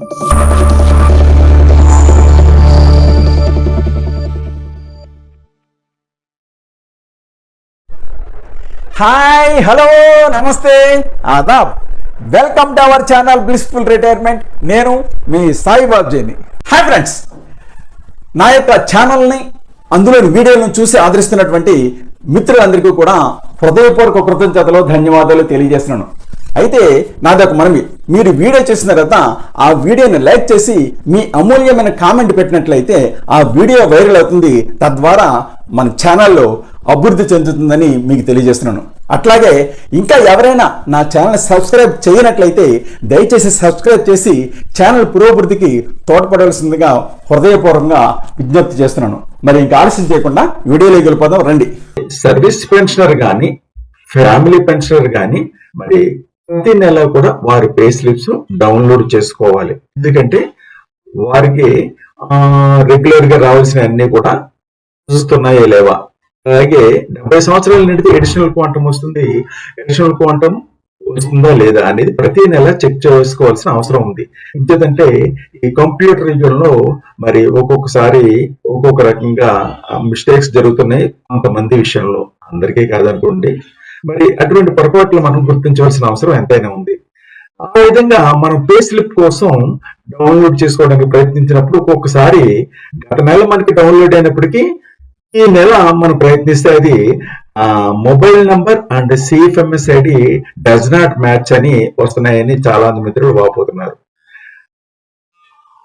Hi hello namaste. Adab welcome to our channel blissful retirement. నేను మీ సాయిబాబ్జీని hi friends. నా యొక్క ఛానల్ని అందులోని వీడియోలను చూసి ఆదరిస్తున్నటువంటి మిత్రులందరికీ కూడా హృదయపూర్వక కృతజ్ఞతలో ధన్యవాదాలు తెలియజేస్తున్నాను. అయితే నాదొక ఒక మనవి మీరు వీడియో చేసిన తర్వాత ఆ వీడియోని లైక్ చేసి మీ అమూల్యమైన కామెంట్ పెట్టినట్లయితే ఆ వీడియో వైరల్ అవుతుంది. తద్వారా మన ఛానల్లో అభివృద్ధి చెందుతుందని మీకు తెలియజేస్తున్నాను. అట్లాగే ఇంకా ఎవరైనా నా ఛానల్ సబ్స్క్రైబ్ చేయనట్లయితే దయచేసి సబ్స్క్రైబ్ చేసి ఛానల్ పురోభివృద్ధికి తోడ్పడవలసిందిగా హృదయపూర్వకంగా విజ్ఞప్తి చేస్తున్నాను. మరి ఇంకా ఆలస్యం చేయకుండా వీడియోలోకి వెళ్ళిపోదాం రండి. సర్వీస్ పెన్షనర్ కానీ ఫ్యామిలీ పెన్షనర్ కానీ మరి ప్రతి నెల కూడా వారి పే స్లిప్స్ డౌన్లోడ్ చేసుకోవాలి. ఎందుకంటే వారికి రెగ్యులర్గా రావాల్సిన అన్ని కూడా చూస్తున్నాయా లేవా. అలాగే డెబ్బై సంవత్సరాలు నిండితే ఎడిషనల్ క్వాంటం వస్తుంది. ఎడిషనల్ క్వాంటం వస్తుందా లేదా అనేది ప్రతి నెల చెక్ చేసుకోవాల్సిన అవసరం ఉంది. ఎందుకంటే ఈ కంప్యూటర్ యుగంలో మరి ఒక్కొక్కసారి ఒక్కొక్క రకంగా మిస్టేక్స్ జరుగుతున్నాయి కొంతమంది విషయంలో. అందరికీ కాదనుకోండి. మరి అటువంటి పొరపాట్లు మనం గుర్తించవలసిన అవసరం ఎంతైనా ఉంది. ఆ విధంగా మనం పే స్లిప్ కోసం డౌన్లోడ్ చేసుకోవడానికి ప్రయత్నించినప్పుడు ఒక్కొక్కసారి గత నెల మనకి డౌన్లోడ్ అయినప్పటికీ ఈ నెల మనం ప్రయత్నిస్తే అది mobile number and CFMS ID does not match అని వస్తున్నాయని చాలా మంది మిత్రులు వాపోతున్నారు.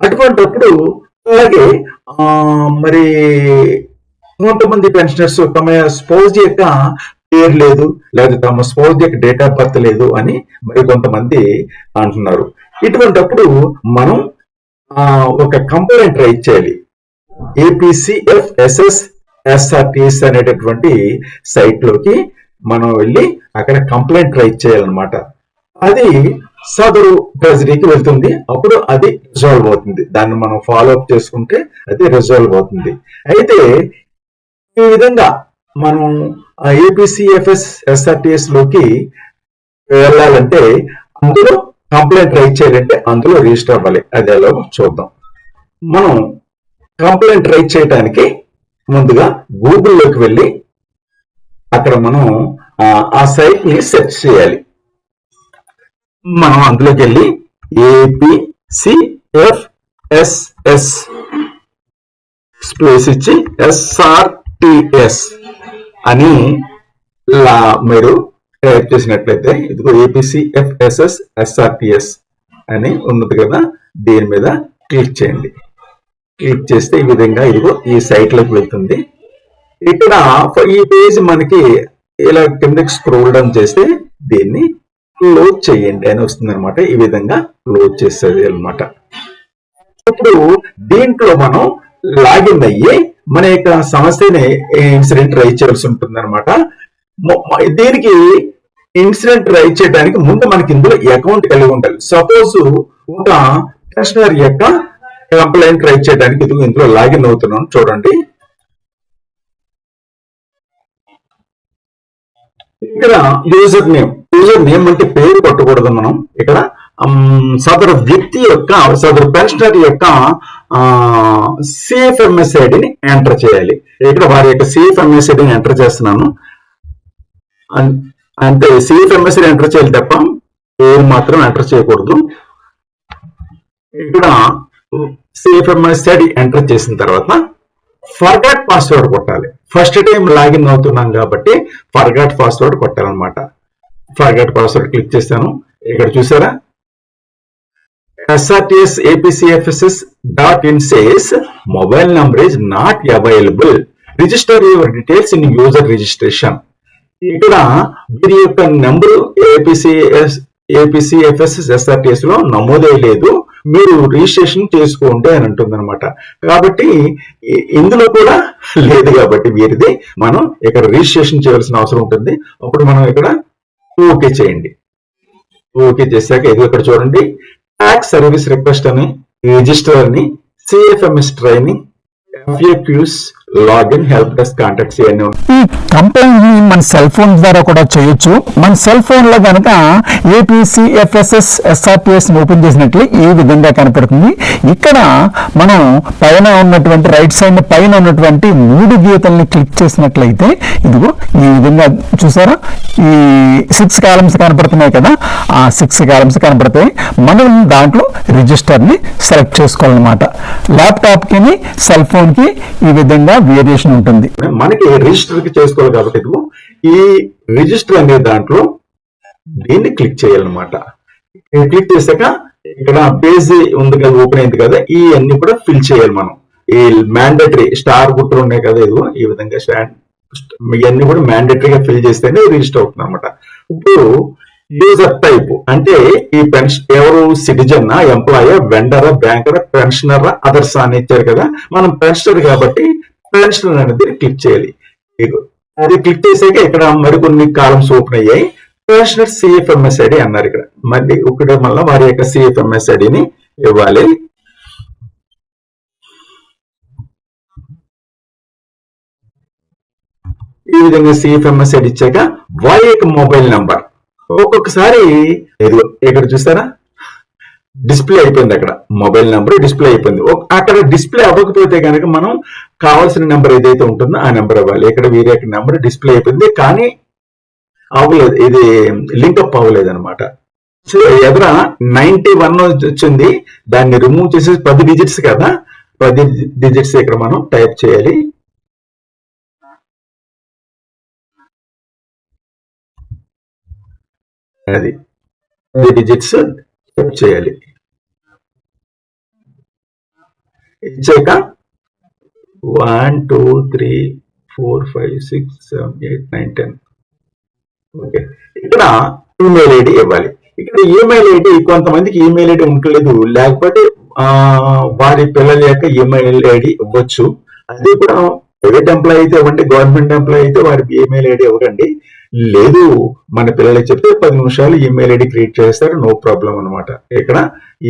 అటువంటిప్పుడు అలాగే మరి కొంతమంది పెన్షనర్స్ తమ స్పోజ్ యొక్క పేరు లేదు లేదా తమ స్పౌజ్ డేట్ ఆఫ్ బర్త్ లేదు అని మరి కొంతమంది అంటున్నారు. ఇటువంటప్పుడు మనం ఆ, ఒక కంప్లైంట్ రైట్ చేయాలి. ఏపీసీఎఫ్ఎస్ఎస్ ఎస్ఆర్టీఎస్ అనేటటువంటి సైట్లోకి మనం వెళ్ళి అక్కడ కంప్లైంట్ రైట్ చేయాలన్నమాట. అది సదరు ట్రెజరీకి వెళ్తుంది. అప్పుడు అది రిజాల్వ్ అవుతుంది. దాన్ని మనం ఫాలో అప్ చేసుకుంటే అది రిజాల్వ్ అవుతుంది. అయితే ఈ విధంగా మనం ఏపీసీఎఫ్ఎస్ ఎస్ఆర్టీఎస్లోకి వెళ్ళాలంటే అందులో కంప్లైంట్ రైట్ చేయాలంటే అందులో రిజిస్టర్ అవ్వాలి. అది ఎలా చూద్దాం. మనం కంప్లైంట్ రైట్ చేయడానికి ముందుగా గూగుల్లోకి వెళ్ళి అక్కడ మనం ఆ, సైట్ని సెర్చ్ చేయాలి. మనం అందులోకి వెళ్ళి ఏపీసీఎఫ్ఎస్ఎస్ స్పేస్ ఇచ్చి ఎస్ఆర్టిఎస్ అని లా మీరు టైప్ చేసినట్లయితే ఇదిగో ఏపీసీఎఫ్ఎస్ఎస్ ఎస్ఆర్పిఎస్ అని ఉన్నది కదా దీని మీద క్లిక్ చేయండి. క్లిక్ చేస్తే ఈ విధంగా ఇదిగో ఈ సైట్లోకి వెళ్తుంది. ఇక్కడ ఈ పేజ్ మనకి ఇలా కిందకి స్క్రోల్ డౌన్ చేస్తే దీన్ని క్లోజ్ చేయండి అని వస్తుంది అనమాట ఈ విధంగా క్లోజ్ చేసేది అన్నమాట. ఇప్పుడు దీంట్లో మనం లాగిన్ అయ్యి మన యొక్క సమస్యనే ఇన్సిడెంట్ రైజ్ చేయాల్సి ఉంటుంది అనమాట దీనికి ఇన్సిడెంట్ రైజ్ చేయడానికి ముందు మనకి ఇందులో అకౌంట్ కలిగి ఉండాలి. సపోజ్ ఒక పెన్షనర్ యొక్క కంప్లైంట్ రైజ్ చేయడానికి ఇది ఇందులో లాగిన్ అవుతున్నాను చూడండి. ఇక్కడ యూజర్ నేమ్ యూజర్ నేమ్ అంటే పేరు కొట్టకూడదు మనం. ఇక్కడ సదరు వ్యక్తి యొక్క సదరు పెన్షనర్ యొక్క సిఎఫ్ఎంఎస్ ఐడిని ఎంటర్ చేయాలి. ఇక్కడ వారి యొక్క సిఎఫ్ఎంఎస్ ఐడిని ఎంటర్ చేస్తున్నాను. అంటే సిఎఫ్ఎంఎస్ ఎంటర్ చేయాలి తప్ప పేరు మాత్రం ఎంటర్ చేయకూడదు. ఇక్కడ సిఎఫ్ఎంఎస్ ఐడి ఎంటర్ చేసిన తర్వాత ఫర్గాట్ పాస్వర్డ్ కొట్టాలి. ఫస్ట్ టైం లాగిన్ అవుతున్నాం కాబట్టి ఫర్గాట్ పాస్వర్డ్ కొట్టాలన్నమాట. ఫర్గాట్ పాస్వర్డ్ క్లిక్ చేస్తాను ఇక్కడ చూసారా? SRTS APCFSS dot in says mobile number is not available register your details in user registration ఇక్కడ వీరి యొక్క నెంబరు ఏపీసీఎస్ ఏపీసీఎఫ్ఎస్ఎస్ ఎస్ఆర్టిఎస్లో నమోదే లేదు. మీరు రిజిస్ట్రేషన్ చేసుకోండి అని అంటుంది అనమాట కాబట్టి ఇందులో కూడా లేదు కాబట్టి వీరిది మనం ఇక్కడ రిజిస్ట్రేషన్ చేయాల్సిన అవసరం ఉంటుంది. అప్పుడు మనం ఇక్కడ ఓకే చేయండి. ఓకే చేశాక ఇది ఇక్కడ చూడండి. ట్యాక్స్ సర్వీస్ రిక్వెస్ట్ అని రిజిస్టర్ అని CFMS training FAQs login help desk contacts ఇవన్నీ ఈ కంప్లైంట్ని మన సెల్ ఫోన్ ద్వారా కూడా చేయొచ్చు. మన సెల్ ఫోన్లో కనుక ఏపీసీఎఫ్ఎస్ఎస్ ఎస్ఆర్పిఎస్ ఓపెన్ చేసినట్లు ఈ విధంగా కనపడుతుంది. ఇక్కడ మనం పైన ఉన్నటువంటి రైట్ సైడ్ పైన ఉన్నటువంటి మూడు గీతల్ని క్లిక్ చేసినట్లయితే ఇదిగో ఈ విధంగా చూసారా? ఈ సిక్స్ కాలమ్స్ కనపడుతున్నాయి కదా? ఆ సిక్స్ కాలమ్స్ కనపడతాయి. మనం దాంట్లో రిజిస్టర్ని సెలెక్ట్ చేసుకోవాలన్నమాట. ల్యాప్టాప్కి సెల్ ఫోన్కి ఈ విధంగా వేరియేషన్ ఉంటుంది. మనకి రిజిస్టర్కి చేసుకోవాలి కాబట్టి ఈ రిజిస్టర్ అనే దాంట్లో దీన్ని క్లిక్ చేయాలన్నమాట. క్లిక్ చేశాక ఇక్కడ పేజ్ ఉంది కదా ఓపెన్ అయింది కదా ఈ అన్ని కూడా ఫిల్ చేయాలి మనం. ఈ మ్యాండేటరీ స్టార్ గుట్టలు ఉన్నాయి కదా ఇదిగో ఈ విధంగా ఇవన్నీ కూడా మ్యాండేటరీగా ఫిల్ చేస్తేనే రిజిస్టర్ అవుతుంది అనమాట ఇప్పుడు యూజర్ టైప్ అంటే ఈ పెన్షన్ ఎవరు citizen employer vendor banker pensioner others అని ఇచ్చారు కదా మనం పెన్షనర్ కాబట్టి పెన్షనర్ అనేది క్లిక్ చేయాలి. ఇదిగో. అది క్లిక్ చేసాక ఇక్కడ మరికొన్ని కాలమ్స్ ఓపెన్ అయ్యాయి. పెన్షనర్ సిఎఫ్ఎంఎస్ ఐడి అన్నారు ఇక్కడ. మళ్ళీ ఇక్కడ మళ్ళీ వారి యొక్క సిఎఫ్ఎంఎస్ ఐడిని ఇవ్వాలి. ఈ విధంగా సిఎఫ్ఎంఎస్ ఐడి ఇచ్చాక వారి యొక్క మొబైల్ నంబర్ ఒక్కొక్కసారి ఇదిగో ఇక్కడ చూస్తారా? డిస్ప్లే అయిపోయింది అక్కడ. మొబైల్ నెంబర్ డిస్ప్లే అయిపోయింది. అక్కడ డిస్ప్లే అవ్వకపోతే కనుక మనం కావాల్సిన నెంబర్ ఏదైతే ఉంటుందో ఆ నెంబర్ ఇవ్వాలి ఇక్కడ వేరే నెంబర్ డిస్ప్లే అయిపోయింది. కానీ అవ్వలేదు. ఇది లింకప్ అవ్వలేదు అనమాట సో ఎదుర నైన్టీ వన్ వచ్చింది. దాన్ని రిమూవ్ చేసి పది డిజిట్స్ కదా. పది డిజిట్స్ ఇక్కడ మనం టైప్ చేయాలి. అది. డిజిట్స్ టైప్ చేయాలి. ఇచ్చాక one two three four five six seven eight nine ten okay ఇక్కడ ఈమెయిల్ ఐడి ఇవ్వాలి. ఇక్కడ ఈమెయిల్ ఐడి కొంతమందికి ఈమెయిల్ ఐడి ఉండలేదు లేకపోతే వారి పిల్లల యొక్క ఈమెయిల్ ఐడి ఇవ్వచ్చు. అది కూడా ప్రైవేట్ ఎంప్లాయ్ అయితే ఇవ్వండి గవర్నమెంట్ ఎంప్లాయ్ అయితే వారికి ఈమెయిల్ ఐడి ఇవ్వకండి. లేదు మన పిల్లలకి చెప్తే పది నిమిషాలు ఈమెయిల్ ఐడి క్రియేట్ చేస్తారు నో ప్రాబ్లం అన్నమాట. ఇక్కడ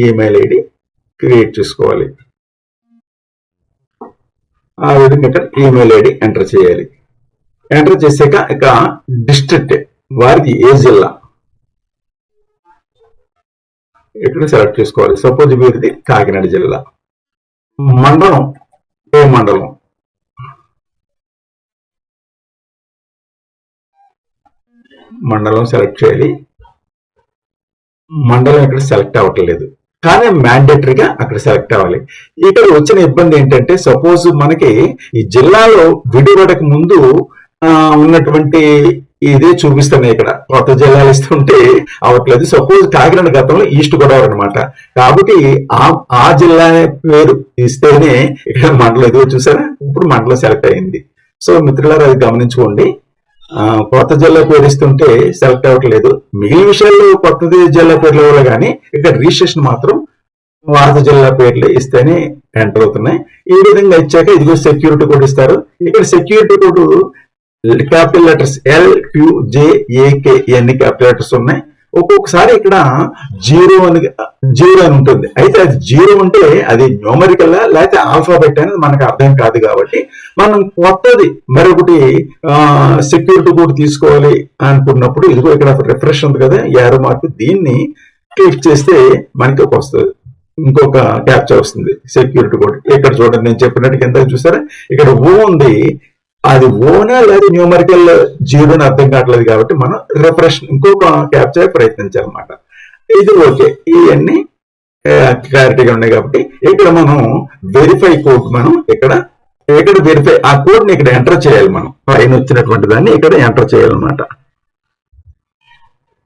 ఈమెయిల్ ఐడి క్రియేట్ చేసుకోవాలి. ఆ విధంగా ఇక్కడ ఈమెయిల్ ఐడి ఎంటర్ చేయాలి. ఎంటర్ చేసాక ఇక డిస్ట్రిక్ట్ వారిది ఏ జిల్లా ఇక్కడ సెలెక్ట్ చేసుకోవాలి? సపోజ్ వీరిది కాకినాడ జిల్లా. మండలం ఏ మండలం? మండలం సెలెక్ట్ చేయాలి. మండలం ఇక్కడ సెలెక్ట్ అవ్వట్లేదు. కానీ మ్యాండేటరీగా అక్కడ సెలెక్ట్ అవ్వాలి. ఇక్కడ వచ్చిన ఇబ్బంది ఏంటంటే సపోజ్ మనకి ఈ జిల్లాలో విడిపడక ముందు ఆ, ఉన్నటువంటి ఇదే చూపిస్తున్నాయి ఇక్కడ. కొత్త జిల్లాలు ఇస్తుంటే అవట్లేదు సపోజ్ కాకినాడ గతంలో ఈస్ట్ గోదావరి అనమాట కాబట్టి ఆ ఆ జిల్లా పేరు ఇస్తేనే ఇక్కడ మండలం ఎదుగు చూసారా? ఇప్పుడు మండలం సెలెక్ట్ అయింది. సో మిత్రులారు అది గమనించుకోండి. కొత్త జిల్లా పేరిస్తుంటే సెలెక్ట్ అవ్వట్లేదు. మిగిలిన విషయాల్లో కొత్త జిల్లా పేర్లు ఇవ్వాలి కానీ ఇక్కడ రిజిస్ట్రేషన్ మాత్రం వారధ జిల్లా పేర్లు ఇస్తేనే ఎంటర్ అవుతున్నాయి. ఈ విధంగా ఇచ్చాక ఇదిగో సెక్యూరిటీ కోడ్ ఇస్తారు. ఇక్కడ security code capital letters L Q J A K ఇవన్నీ క్యాపిటల్ లెటర్స్ ఉన్నాయి. ఒక్కొక్కసారి ఇక్కడ జీరో అని జీరో అని ఉంటుంది. అయితే అది జీరో అంటే అది న్యూమరికల్ లేకపోతే ఆల్ఫాబెట్ అనేది మనకు అర్థం కాదు కాబట్టి మనం కొత్తది మరొకటి సెక్యూరిటీ కూడా తీసుకోవాలి అనుకున్నప్పుడు ఇదిగో ఇక్కడ రిఫ్రెష్ ఉంది కదా యారో మార్క్ దీన్ని క్లిక్ చేస్తే మనకి ఒక వస్తుంది. ఇంకొక క్యాప్చర్ వస్తుంది సెక్యూరిటీ కోడ్ ఇక్కడ చూడండి నేను చెప్పినట్టు కింద చూసారా? ఇక్కడ ఓ ఉంది. అది ఓనా లేదా న్యూమరికల్ జీరో అర్థం కావట్లేదు కాబట్టి మనం రిఫ్రెష్ ఇంకొక క్యాప్చర్ ప్రయత్నించాలన్నమాట. ఇది ఓకే. ఇవన్నీ క్లారిటీగా ఉన్నాయి కాబట్టి ఇక్కడ మనం వెరిఫై కోడ్ మనం ఇక్కడ ఇక్కడ వెరిఫై ఆ కోడ్ని ఇక్కడ ఎంటర్ చేయాలి మనం. పైన వచ్చినటువంటి దాన్ని ఇక్కడ ఎంటర్ చేయాలన్నమాట.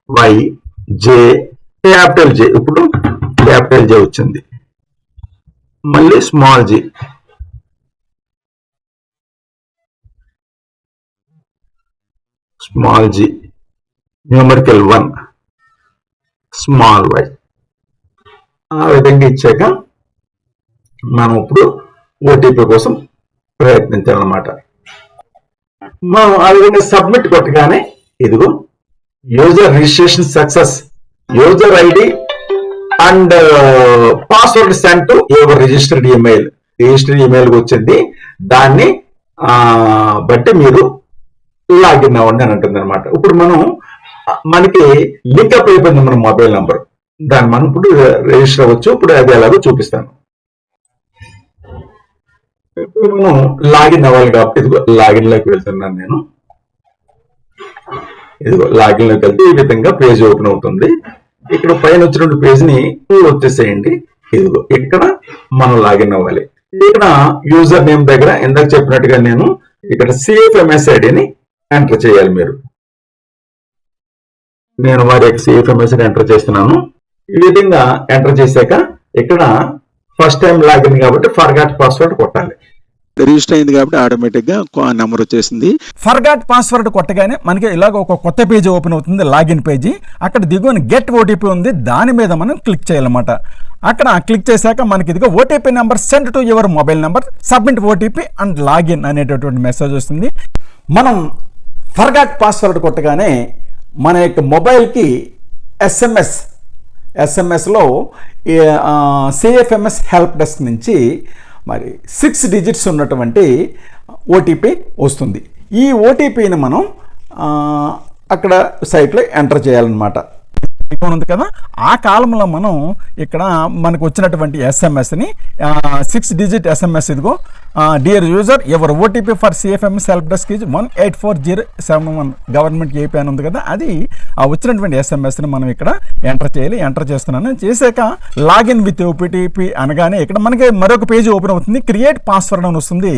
వై జే క్యాపిటల్ జే ఇప్పుడు క్యాపిటల్ జే వచ్చింది. మళ్ళీ small G small G numerical one small Y ఆ విధంగా ఇచ్చాక మనం ఇప్పుడు ఓటీపీ కోసం ప్రయత్నించాలన్నమాట. మనం ఆ విధంగా సబ్మిట్ కొట్టగానే ఇదిగో user registration success user ID and password send to your registered email registered email వచ్చింది దాన్ని బట్టి మీరు లాగిన్ అవ్వండి అని అంటుంది అనమాట ఇప్పుడు మనం మనకి లింక్అప్ అయిపోయింది మన మొబైల్ నంబర్. దాన్ని మనం ఇప్పుడు రిజిస్టర్ అవ్వచ్చు ఇప్పుడు అది ఎలాగో చూపిస్తాను. ఇప్పుడు మనం లాగిన్ అవ్వాలి కాబట్టి ఇదిగో లాగిన్లోకి వెళ్తున్నాను నేను. ఇదిగో లాగిన్లోకి వెళ్తే ఈ విధంగా పేజ్ ఓపెన్ అవుతుంది. ఇక్కడ పైన వచ్చినటువంటి పేజ్ని వచ్చేసేయండి. ఇదిగో ఇక్కడ మనం లాగిన్ అవ్వాలి. ఇక్కడ యూజర్ నేమ్ దగ్గర ఇందాక చెప్పినట్టుగా నేను ఇక్కడ సిఎఫ్ఎంఎస్ ఐడిని ఎంటర్ చేయాలి మీరు. నేను వారి యొక్క సిఎఫ్ఎంఎస్ ఎంటర్ చేస్తున్నాను. ఈ విధంగా ఎంటర్ చేశాక ఇక్కడ ఫస్ట్ టైం లాగిన్ కాబట్టి ఫర్గాట్ పాస్వర్డ్ కొట్టాలి. రిజిస్టర్ అయింది కాబట్టి ఆటోమేటిక్గా నెంబర్ వచ్చేసింది. ఫర్గాట్ పాస్వర్డ్ కొట్టగానే మనకి ఇలాగ ఒక కొత్త పేజీ ఓపెన్ అవుతుంది లాగిన్ పేజీ అక్కడ దిగువన గెట్ ఓటీపీ ఉంది దాని మీద మనం క్లిక్ చేయాలన్నమాట. అక్కడ క్లిక్ చేశాక మనకి ఇదిగో OTP number send to your mobile number submit OTP and login అనేటటువంటి మెసేజ్ వస్తుంది. మనం ఫర్గాట్ పాస్వర్డ్ కొట్టగానే మన యొక్క మొబైల్కి ఎస్ఎంఎస్ ఎస్ఎంఎస్లో సిఎఫ్ఎంఎస్ హెల్ప్ డెస్క్ నుంచి మరి సిక్స్ డిజిట్స్ ఉన్నటువంటి ఓటీపీ వస్తుంది. ఈ ఓటీపీని మనం అక్కడ సైట్లో ఎంటర్ చేయాలన్నమాట. ఐకాన్ ఉంది కదా ఆ కాలంలో మనం ఇక్కడ మనకు వచ్చినటువంటి ఎస్ఎంఎస్ని సిక్స్ డిజిట్ ఎస్ఎంఎస్ ఇదిగో dear user your OTP for CFMS help desk is one eight four zero seven one government AP అని ఉంది కదా అది ఆ వచ్చినటువంటి ఎస్ఎంఎస్ని మనం ఇక్కడ ఎంటర్ చేయాలి ఎంటర్ చేస్తున్నాను. చేశాక లాగిన్ విత్ ఓపీటీపీ అనగానే ఇక్కడ మనకి మరొక పేజ్ ఓపెన్ అవుతుంది క్రియేట్ పాస్వర్డ్ అని వస్తుంది.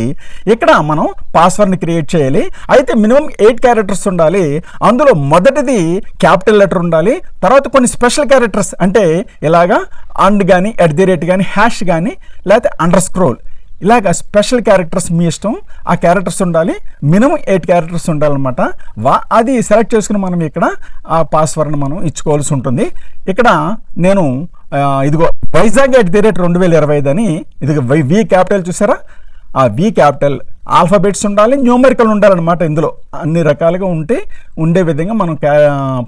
ఇక్కడ మనం పాస్వర్డ్ని క్రియేట్ చేయాలి అయితే మినిమం ఎయిట్ క్యారెక్టర్స్ ఉండాలి అందులో మొదటిది క్యాపిటల్ లెటర్ ఉండాలి తర్వాత కొన్ని స్పెషల్ క్యారెక్టర్స్ అంటే ఇలాగా అండ్ కానీ ఎట్ ది రేట్ కానీ హ్యాష్ కానీ లేకపోతే అండర్ స్క్రోల్ ఇలాగ స్పెషల్ క్యారెక్టర్స్ మీ ఇష్టం. ఆ క్యారెక్టర్స్ ఉండాలి. మినిమం ఎయిట్ క్యారెక్టర్స్ ఉండాలన్నమాట. వా అది సెలెక్ట్ చేసుకుని మనం ఇక్కడ ఆ పాస్వర్డ్ని మనం ఇచ్చుకోవాల్సి ఉంటుంది. ఇక్కడ నేను ఇదిగో వైజాగ్ ఎట్ ది రేట్ రెండు వేల ఇరవై ఐదు అని ఇది వై వి క్యాపిటల్ చూసారా? ఆ వి క్యాపిటల్ ఆల్ఫాబెట్స్ ఉండాలి న్యూమరికల్ ఉండాలన్నమాట ఇందులో. అన్ని రకాలుగా ఉంటే ఉండే విధంగా మనం క్యా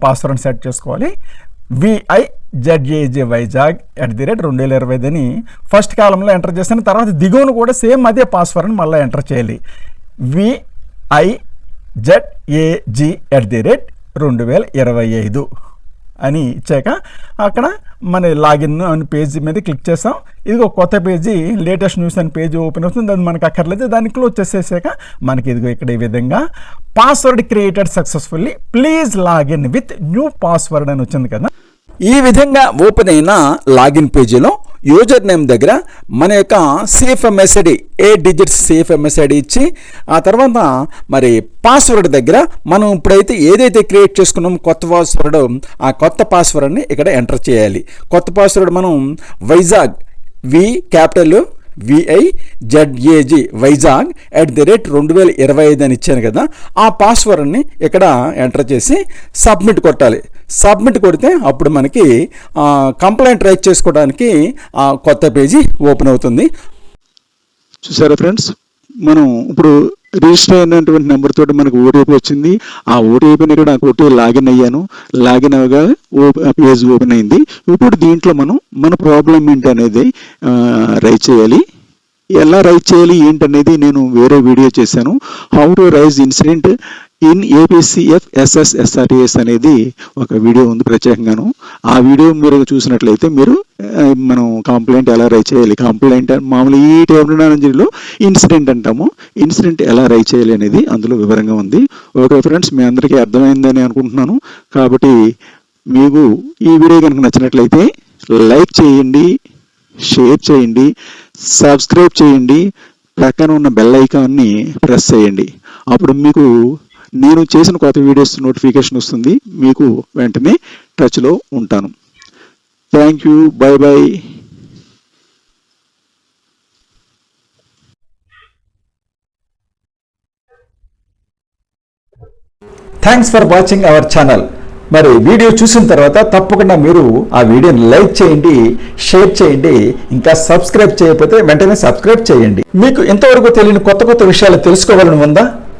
పాస్వర్డ్ సెట్ చేసుకోవాలి. V I Z A J Vizag at the rate రెండు వేల ఇరవై ఐదు అని ఫస్ట్ కాలంలో ఎంటర్ చేసిన తర్వాత దిగువన కూడా సేమ్ అదే పాస్వర్డ్ని మళ్ళీ ఎంటర్ చేయాలి. V I Z A G at the rate రెండు వేల ఇరవై ఐదు. అని ఇచ్చాక అక్కడ మన లాగిన్ అని పేజీ మీద క్లిక్ చేస్తాం. ఇది ఒక కొత్త పేజీ లేటెస్ట్ న్యూస్ అని పేజీ ఓపెన్ అవుతుంది. అది మనకు అక్కర్లేదు. దాన్ని క్లోజ్ చేసేసాక మనకి ఇదిగో ఇక్కడ ఈ విధంగా password created successfully please login with new password అని వచ్చింది కదా. ఈ విధంగా ఓపెన్ అయిన లాగిన్ పేజీలో యూజర్ నేమ్ దగ్గర మన యొక్క సిఎఫ్ఎంఎస్ ఐడి ఏ డిజిట్స్ సిఎఫ్ఎంఎస్ ఐడి ఇచ్చి ఆ తర్వాత మరి పాస్వర్డ్ దగ్గర మనం ఇప్పుడైతే ఏదైతే క్రియేట్ చేసుకున్నామో కొత్త పాస్వర్డ్ ఆ కొత్త పాస్వర్డ్ని ఇక్కడ ఎంటర్ చేయాలి. కొత్త పాస్వర్డ్ మనం Vizag V capital V I Z A G Vizag at the rate రెండు వేల ఇరవై ఐదు అని ఇచ్చాను కదా ఆ పాస్వర్డ్ని ఇక్కడ ఎంటర్ చేసి సబ్మిట్ కొట్టాలి. సబ్మిట్ కొడితే అప్పుడు మనకి కంప్లైంట్ రైట్ చేసుకోవడానికి ఆ, కొత్త పేజీ ఓపెన్ అవుతుంది. చూసారా ఫ్రెండ్స్ మనం ఇప్పుడు రిజిస్టర్ అయినటువంటి నెంబర్ తోటి మనకు ఓటీపీ వచ్చింది. ఆ ఓటీపీని కూడా నాకు ఒకటి లాగిన్ అయ్యాను. లాగిన్ అవగా పేజ్ ఓపెన్ అయింది. ఇప్పుడు దీంట్లో మనం మన ప్రాబ్లం ఏంటి అనేది రైట్ చేయాలి. ఎలా రైట్ చేయాలి ఏంటనేది నేను వేరే వీడియో చేశాను. How to raise incident in A P C F S S S R T S అనేది ఒక వీడియో ఉంది ప్రత్యేకంగాను. ఆ వీడియో మీరు చూసినట్లయితే మీరు మనం కంప్లైంట్ ఎలా రైట్ చేయాలి కంప్లైంట్ మామూలు ఈ టెర్మినాలజీలో ఇన్సిడెంట్ అంటాము. ఇన్సిడెంట్ ఎలా రైట్ చేయాలి అనేది అందులో వివరంగా ఉంది. ఓకే ఫ్రెండ్స్ మీ అందరికీ అర్థమైందని అనుకుంటున్నాను. కాబట్టి మీకు ఈ వీడియో కనుక నచ్చినట్లయితే లైక్ చేయండి షేర్ చేయండి సబ్స్క్రైబ్ చేయండి ప్రక్కన ఉన్న బెల్ ఐకాన్ని ప్రెస్ చేయండి. అప్పుడు మీకు నేను చేసిన కొత్త వీడియోస్ నోటిఫికేషన్ వస్తుంది. మీకు వెంటనే టచ్లో ఉంటాను. Thank you bye bye thanks for watching our channel మరి వీడియో చూసిన తర్వాత తప్పకుండా మీరు ఆ వీడియోని లైక్ చేయండి షేర్ చేయండి ఇంకా సబ్స్క్రైబ్ చేయకపోతే వెంటనే సబ్స్క్రైబ్ చేయండి. మీకు ఇంతవరకు తెలియని కొత్త కొత్త విషయాలు తెలుసుకోవాలని ఉందా?